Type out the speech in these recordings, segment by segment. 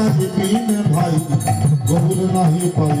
নাহি পিনে ভাই গৌর নাহি পাই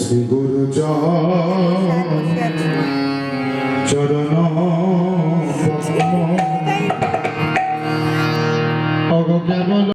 শ্রী গুরু চরণ